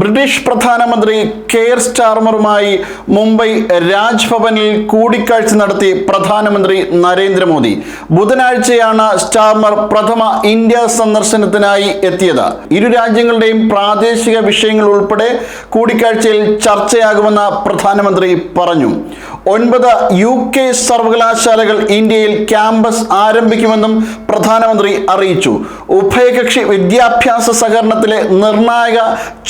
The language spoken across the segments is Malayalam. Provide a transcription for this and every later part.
ബ്രിട്ടീഷ് പ്രധാനമന്ത്രി കെയർ സ്റ്റാർമറുമായി മുംബൈ രാജ്ഭവനിൽ കൂടിക്കാഴ്ച നടത്തി പ്രധാനമന്ത്രി നരേന്ദ്രമോദി. ബുധനാഴ്ചയാണ് സ്റ്റാർമർ പ്രഥമ ഇന്ത്യ സന്ദർശനത്തിനായി എത്തിയത്. ഇരു രാജ്യങ്ങളുടെയും പ്രാദേശിക വിഷയങ്ങൾ ഉൾപ്പെടെ കൂടിക്കാഴ്ചയിൽ ചർച്ചയാകുമെന്ന് പ്രധാനമന്ത്രി പറഞ്ഞു. ഒൻപത് യു കെ സർവകലാശാലകൾ ഇന്ത്യയിൽ ക്യാമ്പസ് ആരംഭിക്കുമെന്നും പ്രധാനമന്ത്രി അറിയിച്ചു. ഉഭയകക്ഷി വിദ്യാഭ്യാസ സഹകരണത്തിലെ നിർണായക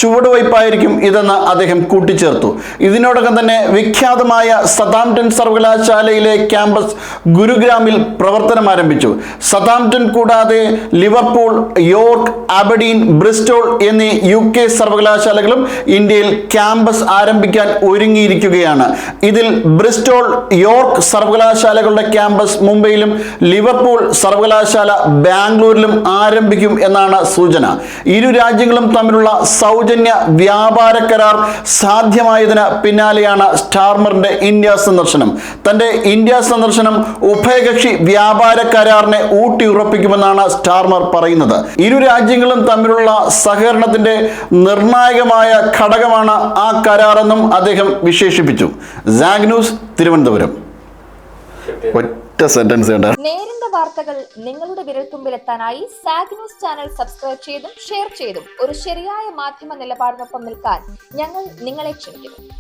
ചുവടുവയ്പായിരിക്കും ഇതെന്ന് അദ്ദേഹം കൂട്ടിച്ചേർത്തു. ഇതിനോടകം തന്നെ വിഖ്യാതമായ സതാംപ്ടൺ സർവകലാശാലയിലെ ക്യാമ്പസ് ഗുരുഗ്രാമിൽ പ്രവർത്തനം ആരംഭിച്ചു. സതാംപ്ടൺ കൂടാതെ ലിവർപൂൾ യോർക്ക് അബഡീൻ ബ്രിസ്റ്റോൾ എന്നീ യു കെ സർവകലാശാലകളും ഇന്ത്യയിൽ ക്യാമ്പസ് ആരംഭിക്കാൻ ഒരുങ്ങിയിരിക്കുകയാണ്. ഇതിൽ യോർക്ക് സർവകലാശാലകളുടെ ക്യാമ്പസ് മുംബൈയിലും ലിവർപൂൾ സർവകലാശാല ബാംഗ്ലൂരിലും ആരംഭിക്കും എന്നാണ് സൂചന. ഇരു രാജ്യങ്ങളും തമ്മിലുള്ള സൗജന്യ വ്യാപാര കരാർ സാധ്യമായതിന് പിന്നാലെയാണ് സ്റ്റാർമറിന്റെ ഇന്ത്യ സന്ദർശനം. തന്റെ ഇന്ത്യ സന്ദർശനം ഉഭയകക്ഷി വ്യാപാര കരാറിനെ ഊട്ടിയുറപ്പിക്കുമെന്നാണ് സ്റ്റാർമർ പറയുന്നത്. ഇരു രാജ്യങ്ങളും തമ്മിലുള്ള സഹകരണത്തിന്റെ നിർണായകമായ ഘടകമാണ് ആ കരാറെന്നും അദ്ദേഹം വിശേഷിപ്പിച്ചു. ജാഗ്നൂസ് തിരുവനന്തപുരം. ഒറ്റ സെന്റൻസ് കണ്ട നേരിന്റെ വാർത്തകൾ നിങ്ങളുടെ വിരൽത്തുമ്പിലെത്താനായി സാഗ് ന്യൂസ് ചാനൽ സബ്സ്ക്രൈബ് ചെയ്തും ഷെയർ ചെയ്തും ഒരു ശരിയായ മാധ്യമ നിലപാടിനൊപ്പം നിൽക്കാൻ ഞങ്ങൾ നിങ്ങളെ ക്ഷണിക്കുന്നു.